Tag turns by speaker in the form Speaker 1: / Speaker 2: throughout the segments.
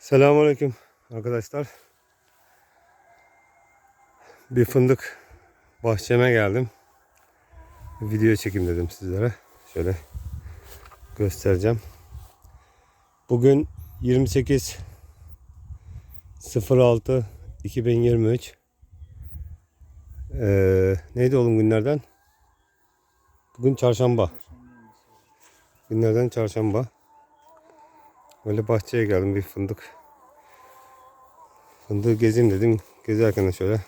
Speaker 1: Selamünaleyküm arkadaşlar. Bir fındık bahçeme geldim. Video çekim dedim sizlere. Şöyle göstereceğim. Bugün 28 06 2023 ee, neydi oğlum günlerden? Bugün çarşamba. Günlerden çarşamba. Böyle bahçeye geldim bir fındık. Fındığı gezeyim dedim. Gezerken de şöyle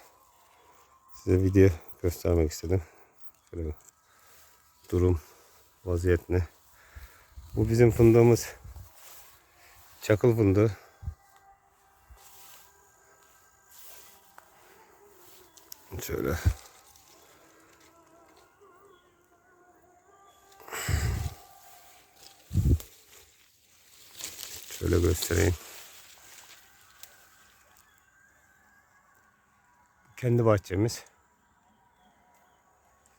Speaker 1: size video göstermek istedim. Şöyle durum, vaziyet ne. Bu bizim fındığımız çakıl fındığı. Şöyle Şöyle göstereyim. Kendi bahçemiz.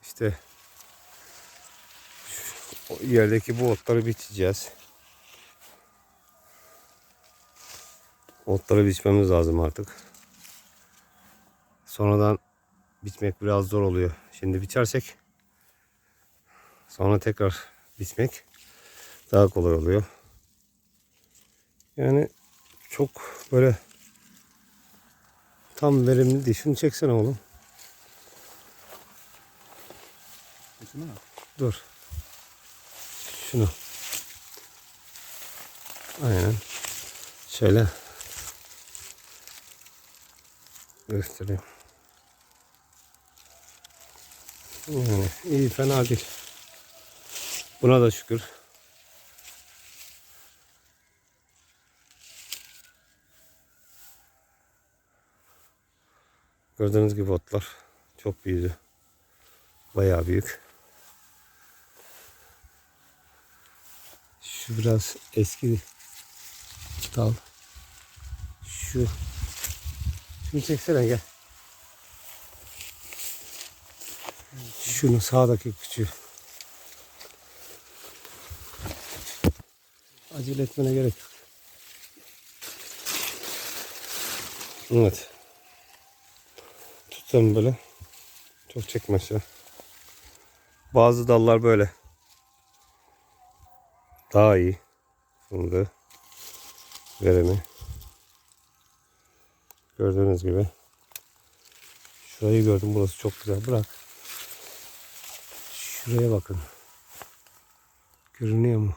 Speaker 1: İşte yerdeki bu otları biçeceğiz. Otları biçmemiz lazım artık. Sonradan biçmek biraz zor oluyor. Şimdi biçersek sonra tekrar biçmek daha kolay oluyor. Yani çok böyle tam verimli değil. Şunu çeksene oğlum.
Speaker 2: Şunu?
Speaker 1: Dur. Şunu. Aynen. Şöyle. Göstereyim. Yani iyi fena değil. Buna da şükür. Gördüğünüz gibi otlar çok büyüdü. Bayağı büyük. Şu biraz eski dal. Şu şunu çeksene gel. Şunu sağdaki küçüğü. Acele etmene gerek yok. Evet. Tutalım böyle. Çok çekme. Bazı dallar böyle. Daha iyi. Fındığı. Verimi. Gördüğünüz gibi. Şurayı gördüm. Burası çok güzel. Bırak. Şuraya bakın. Görünüyor mu?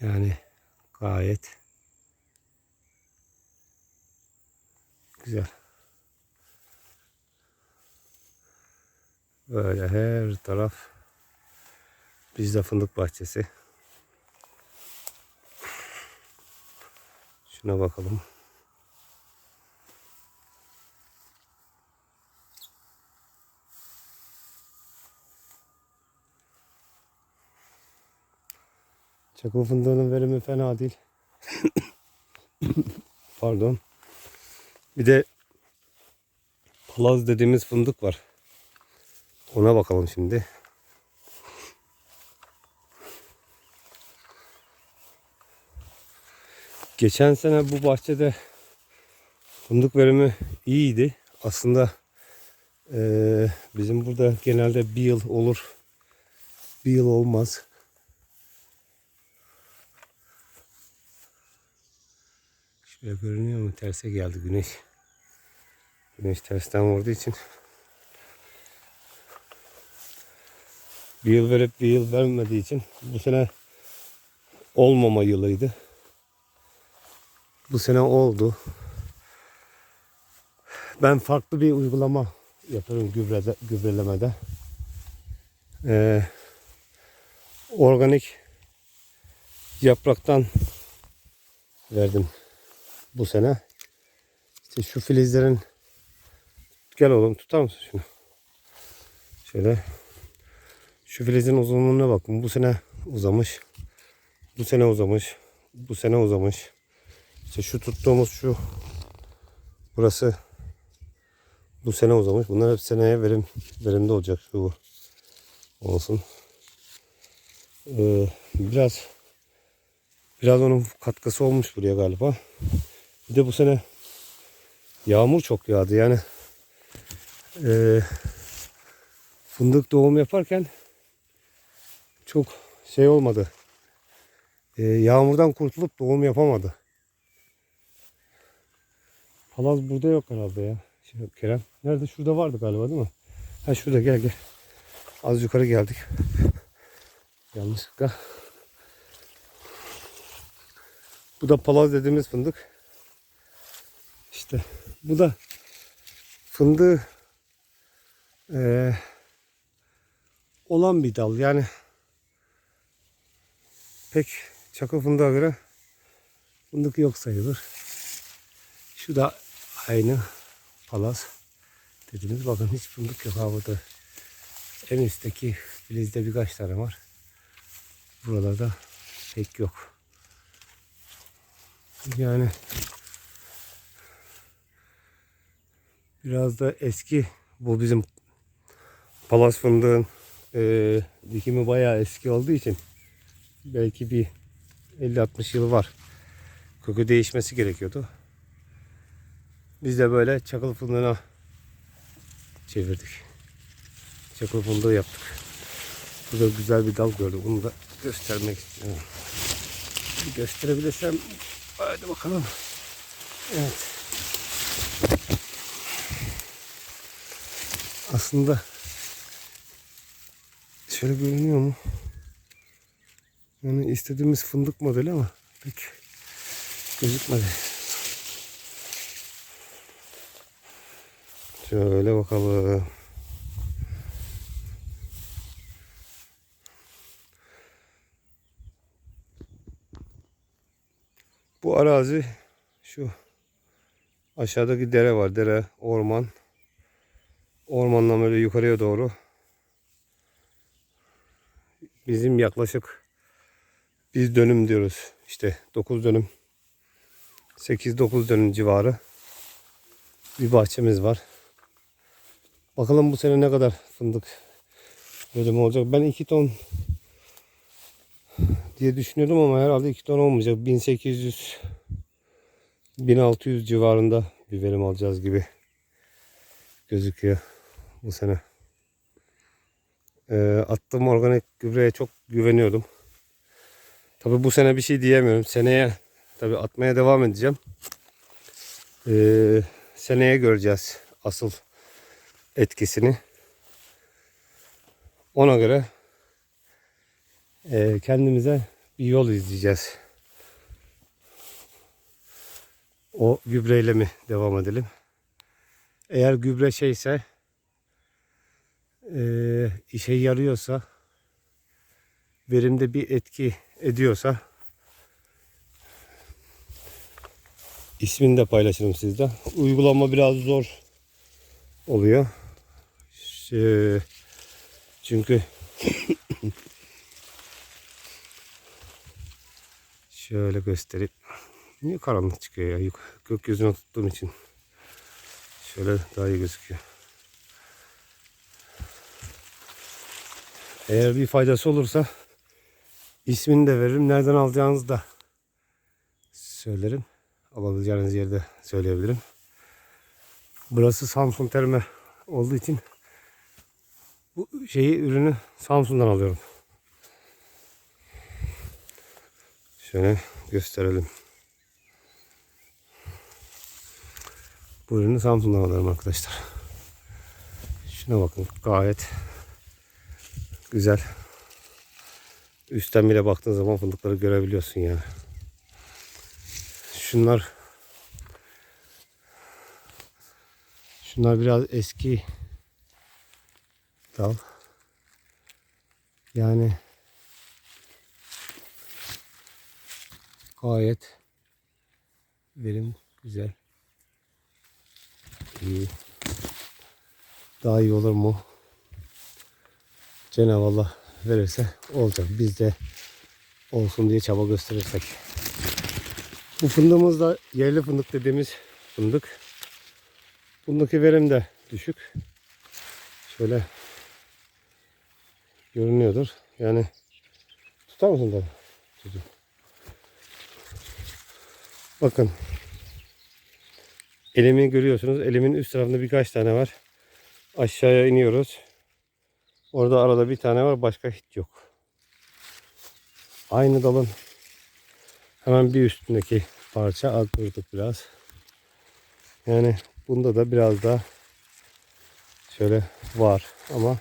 Speaker 1: Yani gayet güzel. Böyle her taraf bizde fındık bahçesi. Şuna bakalım. Çakıl fındığının verimi fena değil. Pardon. Bir de palaz dediğimiz fındık var. Ona bakalım şimdi. Geçen sene bu bahçede fındık verimi iyiydi. Aslında eee, bizim burada genelde bir yıl olur. Bir yıl olmaz. Şuraya görünüyor mu? Terse geldi güneş. Güneş tersten vurduğu için bir yıl verip bir yıl vermediği için bu sene olmama yılıydı. Bu sene oldu. Ben farklı bir uygulama yapıyorum gübrede, gübrelemede. Ee, organik yapraktan verdim bu sene. İşte şu filizlerin gel oğlum tutar mısın şunu? Şöyle şu filizin uzunluğuna bakın. Bu sene uzamış. Bu sene uzamış. Bu sene uzamış. İşte şu tuttuğumuz şu burası bu sene uzamış. Bunlar hep seneye verim verimli olacak şu olsun. Ee, biraz biraz onun katkısı olmuş buraya galiba. Bir de bu sene yağmur çok yağdı yani. Ee, fındık doğum yaparken çok şey olmadı. Ee, yağmurdan kurtulup doğum yapamadı. Palaz burada yok herhalde ya. Şey, Kerem. Nerede? Şurada vardı galiba değil mi? Ha şurada gel gel. Az yukarı geldik. Yanlışlıkla. Bu da palaz dediğimiz fındık. İşte bu da fındığı eee, olan bir dal. Yani pek çakıl fındığa göre fındık yok sayılır. Şu da aynı palaz dediğimiz. Bakın hiç fındık yok ha burada. En üstteki filizde birkaç tane var. Buralarda pek yok. Yani biraz da eski bu bizim palaz fındığın eee, dikimi bayağı eski olduğu için belki bir 50-60 yılı var. Kökü değişmesi gerekiyordu. Biz de böyle çakıl fındığına çevirdik. Çakıl fındığı yaptık. Burada güzel bir dal gördüm. Bunu da göstermek istiyorum. Gösterebilirsem hadi bakalım. Evet. Aslında şöyle görünüyor mu? Yani istediğimiz fındık modeli ama pek gözükmedi. Şöyle bakalım. Bu arazi şu aşağıdaki dere var. Dere, orman. Ormandan böyle yukarıya doğru. Bizim yaklaşık biz dönüm diyoruz. İşte 9 dönüm 8-9 dönüm civarı bir bahçemiz var. Bakalım bu sene ne kadar fındık bölümü olacak. Ben 2 ton diye düşünüyordum ama herhalde 2 ton olmayacak. 1800 1600 civarında bir verim alacağız gibi gözüküyor bu sene. Ee, attığım organik gübreye çok güveniyordum. Tabi bu sene bir şey diyemiyorum. Seneye tabi atmaya devam edeceğim. Ee, seneye göreceğiz asıl etkisini. Ona göre e, kendimize bir yol izleyeceğiz. O gübreyle mi devam edelim? Eğer gübre şeyse e, işe yarıyorsa verimde bir etki ediyorsa ismini de paylaşırım sizde. Uygulama biraz zor oluyor. Şey, çünkü şöyle gösterip niye karanlık çıkıyor ya gökyüzüne tuttuğum için şöyle daha iyi gözüküyor. Eğer bir faydası olursa ismini de veririm. Nereden alacağınızı da söylerim. Alabileceğiniz yerde söyleyebilirim. Burası Samsun terme olduğu için bu şeyi ürünü Samsun'dan alıyorum. Şöyle gösterelim. Bu ürünü Samsun'dan alıyorum arkadaşlar. Şuna bakın gayet güzel. Üstten bile baktığın zaman fındıkları görebiliyorsun yani. Şunlar Şunlar biraz eski dal. Yani gayet verim güzel. İyi. Daha iyi olur mu? Cenab-ı Allah verirse olacak. Biz de olsun diye çaba gösterirsek. Bu fındığımız da yerli fındık dediğimiz fındık. Bundaki verim de düşük. Şöyle görünüyordur. Yani tutar mısın? Çocuğum. Bakın. Elimi görüyorsunuz. Elimin üst tarafında birkaç tane var. Aşağıya iniyoruz. Orada arada bir tane var. Başka hiç yok. Aynı dalın hemen bir üstündeki parça arttırdık biraz. Yani bunda da biraz daha şöyle var ama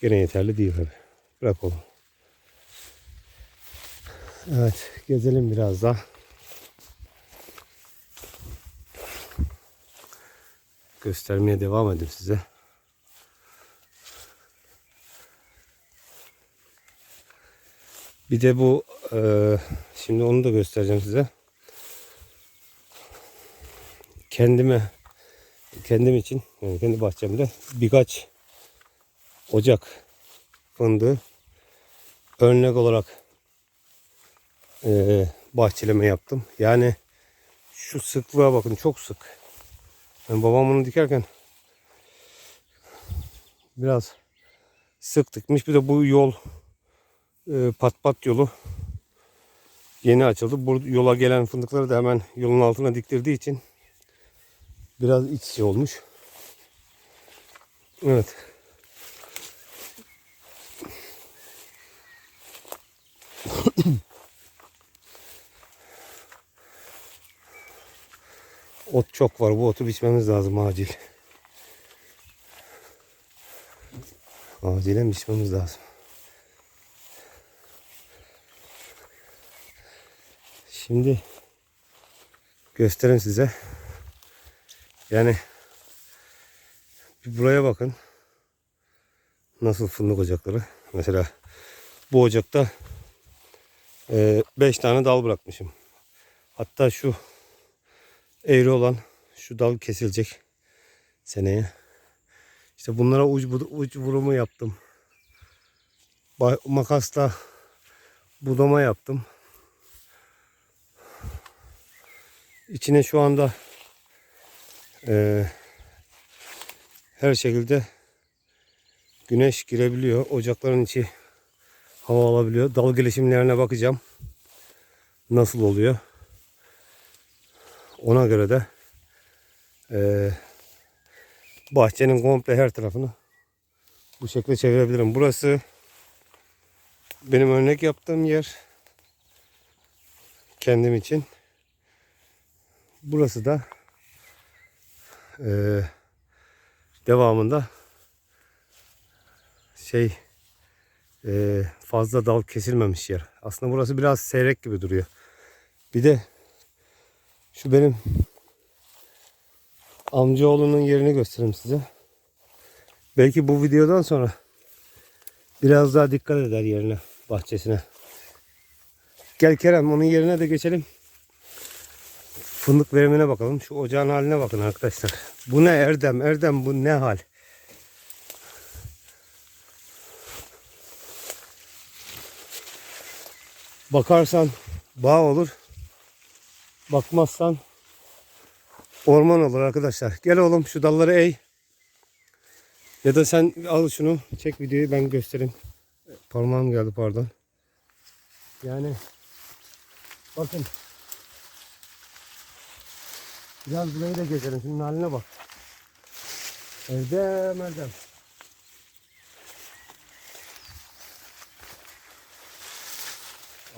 Speaker 1: gene yeterli değil tabi. Bırak onu. Evet gezelim biraz daha. Göstermeye devam edeyim size. Bir de bu eee, şimdi onu da göstereceğim size. Kendime kendim için yani kendi bahçemde birkaç ocak fındığı örnek olarak eee, bahçeleme yaptım. Yani şu sıklığa bakın çok sık. Yani babam bunu dikerken biraz sık dikmiş. Bir de bu yol e, pat pat yolu yeni açıldı. Bu yola gelen fındıkları da hemen yolun altına diktirdiği için biraz iç içe olmuş. Evet. Ot çok var. Bu otu biçmemiz lazım acil. Acilen biçmemiz lazım. Şimdi göstereyim size. Yani bir buraya bakın. Nasıl fındık ocakları. Mesela bu ocakta 5 tane dal bırakmışım. Hatta şu eğri olan şu dal kesilecek seneye. İşte bunlara uç, uç vurumu yaptım. Makasla budama yaptım. İçine şu anda eee, her şekilde güneş girebiliyor. Ocakların içi hava alabiliyor. Dal gelişimlerine bakacağım. Nasıl oluyor? Ona göre de eee, bahçenin komple her tarafını bu şekilde çevirebilirim. Burası benim örnek yaptığım yer. Kendim için. Burası da eee, devamında şey eee, fazla dal kesilmemiş yer. Aslında burası biraz seyrek gibi duruyor. Bir de şu benim amcaoğlunun yerini göstereyim size. Belki bu videodan sonra biraz daha dikkat eder yerine, bahçesine. Gel Kerem onun yerine de geçelim. Fındık verimine bakalım. Şu ocağın haline bakın arkadaşlar. Bu ne Erdem? Erdem bu ne hal? Bakarsan bağ olur. Bakmazsan orman olur arkadaşlar. Gel oğlum şu dalları eğ. Ya da sen al şunu çek videoyu ben göstereyim. Parmağım geldi pardon. Yani bakın Biraz burayı da gezelim. Şunun haline bak. Erdem Erdem.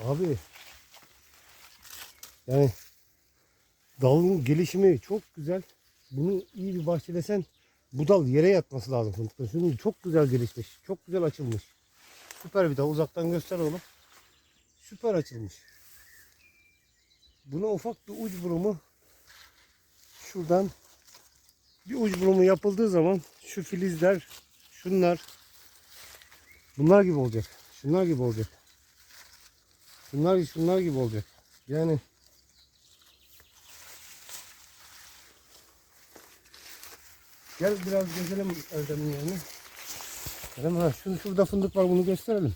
Speaker 1: Abi. Yani dalın gelişimi çok güzel. Bunu iyi bir bahçelesen bu dal yere yatması lazım fındıkta. Şimdi çok güzel gelişmiş. Çok güzel açılmış. Süper bir dal. Uzaktan göster oğlum. Süper açılmış. Buna ufak bir uç vurumu şuradan bir uç vurumu yapıldığı zaman şu filizler şunlar bunlar gibi olacak. Şunlar gibi olacak. Şunlar şunlar gibi olacak. Yani Gel biraz gezelim Erdem'in yerine. Erdem ha şunu şurada fındık var bunu gösterelim.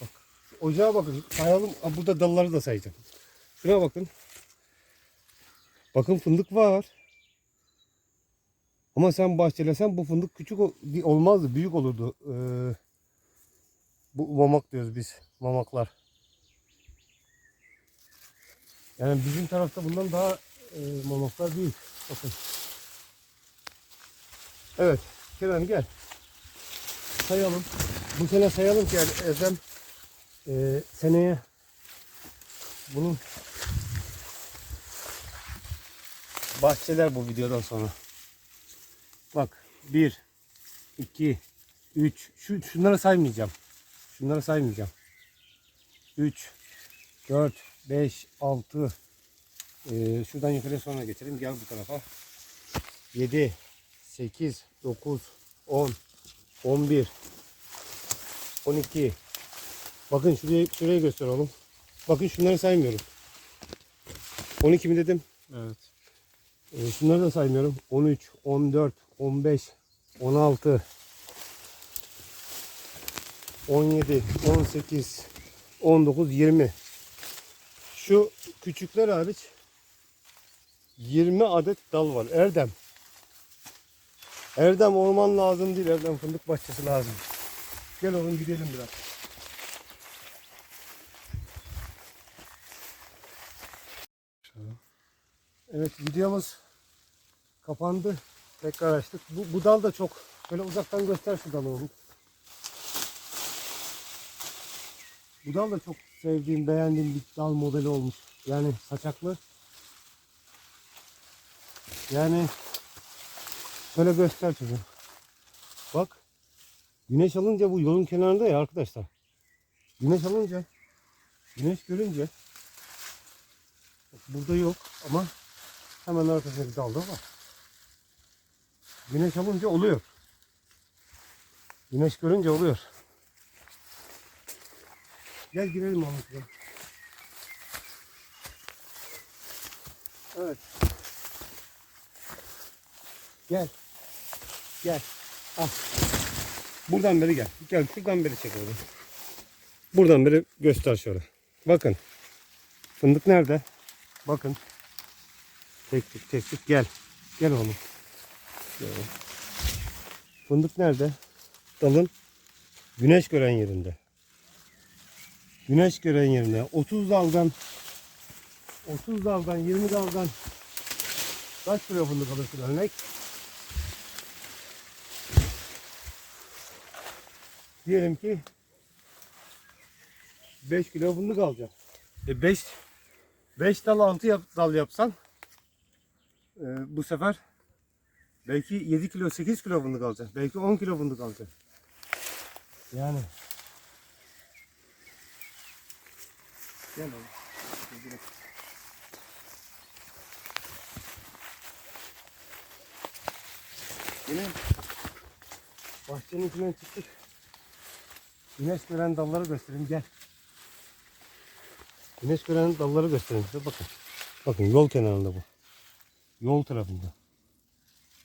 Speaker 1: Bak ocağa bakın sayalım. Burada dalları da sayacağım. Şuna bakın. Bakın fındık var. Ama sen bahçelesen bu fındık küçük ol- olmazdı. Büyük olurdu. Ee, Bu mamak diyoruz biz. Mamaklar. Yani bizim tarafta bundan daha e, mamaklar büyük. Bakın. Evet. Kenan gel. Sayalım. Bu sene sayalım ki yani Ezem e, seneye bunun bahçeler bu videodan sonra. Bak 1 2 3 şu şunları saymayacağım. Şunları saymayacağım. 3 4 5 6 ee, şuradan yukarıya sonra geçelim. Gel bu tarafa. 7 8 9 10 11 12 Bakın şuraya şuraya göster oğlum. Bakın şunları saymıyorum. 12 mi dedim?
Speaker 2: Evet.
Speaker 1: Ee, şunları da saymıyorum. 13, 14, 15, 16, 17, 18, 19, 20. Şu küçükler hariç 20 adet dal var. Erdem. Erdem orman lazım değil. Erdem fındık bahçesi lazım. Gel oğlum gidelim biraz. Evet videomuz kapandı. Tekrar açtık. Bu, bu dal da çok. Böyle uzaktan göster şu dalı oğlum. Bu dal da çok sevdiğim, beğendiğim bir dal modeli olmuş. Yani saçaklı. Yani şöyle göster çocuğum. Bak. Güneş alınca bu yolun kenarında ya arkadaşlar. Güneş alınca, güneş görünce Burada yok ama hemen arkasındaki dalda var. Güneş alınca oluyor. Güneş görünce oluyor. Gel girelim Mahmut'la. Evet. Gel. Gel. Al. Buradan beri gel. Gel şuradan beri çek oğlum. Buradan beri göster şöyle. Bakın. Fındık nerede? Bakın. Tek tek tek tek gel. Gel oğlum. Gel. Fındık nerede? Dalın güneş gören yerinde. Güneş gören yerinde. 30 daldan 30 daldan 20 daldan kaç kilo fındık alırsın örnek? Diyelim ki 5 kilo fındık alacağım. E 5 5 dal 6 yap, dal yapsan e, bu sefer belki 7 kilo 8 kilo fındık alacaksın. Belki 10 kilo fındık alacaksın. Yani. Gel gel. Yine bahçenin içinden çıktık. Güneş gören dalları göstereyim gel. Güneş gören dalları göstereyim size bakın. Bakın yol kenarında bu. Yol tarafında.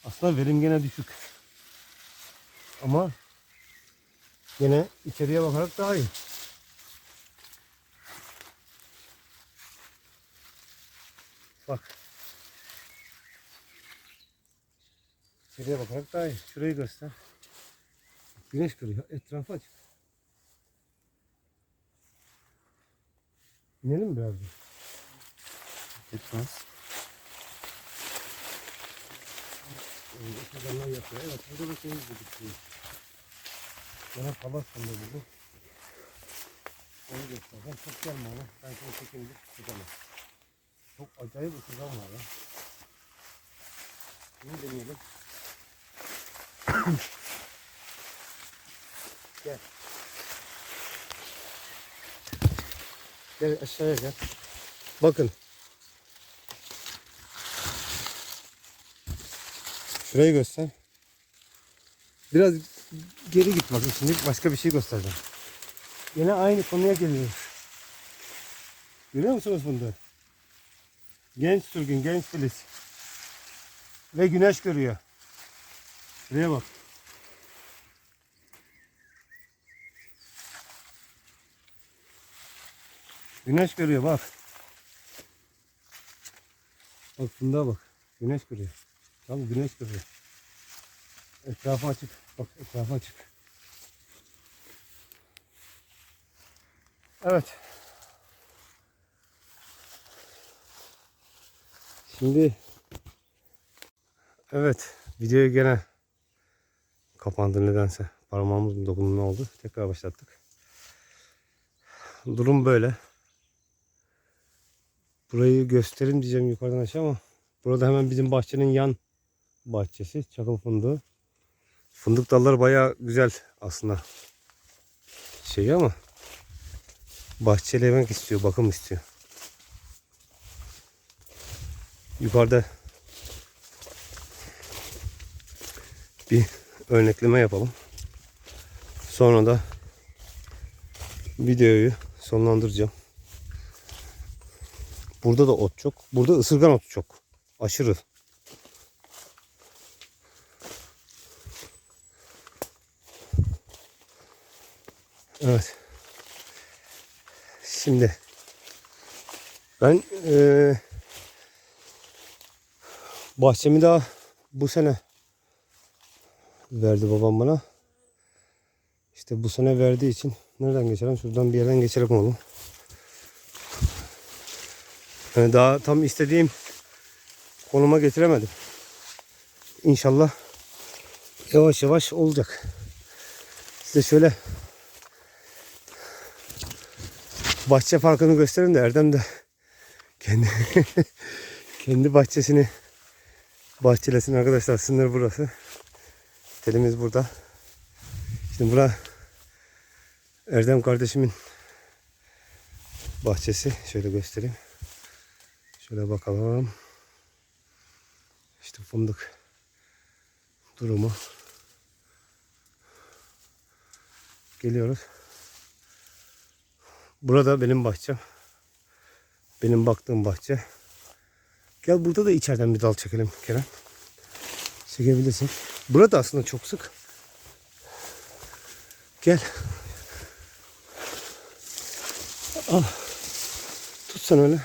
Speaker 1: Aslında verim gene düşük. Ama gene içeriye bakarak daha iyi. Bak. İçeriye bakarak daha iyi. Şurayı göster. Güneş görüyor. Etrafı açık. İnelim mi biraz?
Speaker 2: Gitmez.
Speaker 1: Okuldanlar yapıyor. Evet burada da şeyimiz bulduk. şimdi. Gene palas sandı bu. Onu göstereceğim. Çok gelme ona. Ben seni çekince tutamam. Çok acayip ısırgan var ya. Bunu deneyelim. gel. Gel aşağıya gel. Bakın. Şurayı göster. Biraz geri git bakın şimdi başka bir şey göstereceğim. Yine aynı konuya geliyoruz. Görüyor musunuz fındığı? Genç sürgün, genç filiz. Ve güneş görüyor. Şuraya bak. Güneş görüyor bak. Bak fındığa bak. Güneş görüyor. Tamam güneş görüyor. Etrafı açık. Bak etrafı açık. Evet. Şimdi evet videoyu gene kapandı nedense. Parmağımız dokunma oldu. Tekrar başlattık. Durum böyle. Burayı gösterin diyeceğim yukarıdan aşağı ama burada hemen bizim bahçenin yan bahçesi. Çakıl fındığı. Fındık dalları bayağı güzel aslında. Şey ama bahçelemek istiyor, bakım istiyor. Yukarıda bir örnekleme yapalım. Sonra da videoyu sonlandıracağım. Burada da ot çok. Burada ısırgan otu çok. Aşırı. Evet. Şimdi ben eee bahçemi daha bu sene verdi babam bana. İşte bu sene verdiği için nereden geçelim? Şuradan bir yerden geçelim oğlum. Yani daha tam istediğim konuma getiremedim. İnşallah yavaş yavaş olacak. Size şöyle bahçe farkını gösterin de Erdem de kendi kendi bahçesini bahçelesin arkadaşlar. Sınır burası. Telimiz burada. Şimdi bura Erdem kardeşimin bahçesi. Şöyle göstereyim. Şöyle bakalım. İşte fındık durumu. Geliyoruz. Burada benim bahçem. Benim baktığım bahçe. Gel burada da içeriden bir dal çekelim Kerem. Çekebilirsin. Burada aslında çok sık. Gel. Al. Tut sen öyle.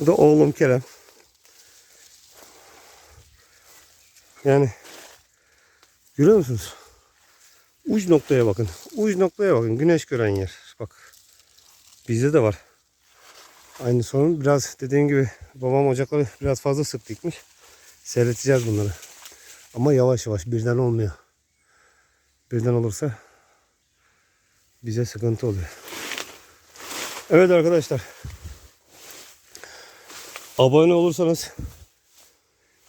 Speaker 1: Bu da oğlum Kerem. Yani görüyor musunuz? Uç noktaya bakın. Uç noktaya bakın. Güneş gören yer. Bak. Bizde de var. Aynı sorun. Biraz dediğim gibi babam ocakları biraz fazla sık dikmiş. Seyredeceğiz bunları. Ama yavaş yavaş birden olmuyor. Birden olursa bize sıkıntı oluyor. Evet arkadaşlar. Abone olursanız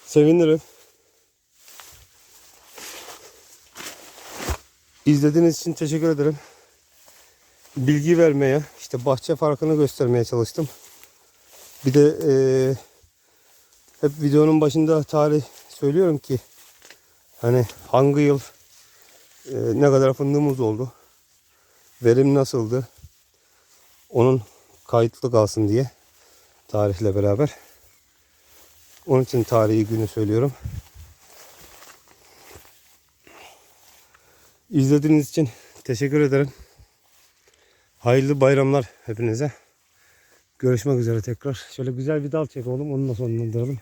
Speaker 1: sevinirim. İzlediğiniz için teşekkür ederim. Bilgi vermeye, işte bahçe farkını göstermeye çalıştım. Bir de eee, hep videonun başında tarih söylüyorum ki hani hangi yıl eee, ne kadar fındığımız oldu, verim nasıldı, onun kayıtlı kalsın diye tarihle beraber. Onun için tarihi günü söylüyorum. İzlediğiniz için teşekkür ederim. Hayırlı bayramlar hepinize. Görüşmek üzere tekrar. Şöyle güzel bir dal çek oğlum. Onu da sonlandıralım.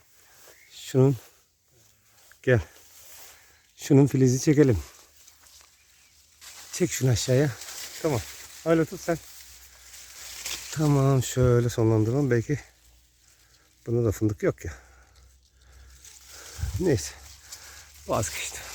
Speaker 1: Şunun gel. Şunun filizi çekelim. Çek şunu aşağıya. Tamam. Öyle tut sen. Tamam şöyle sonlandıralım. Belki bunda da fındık yok ya. Neyse. Vazgeçtim.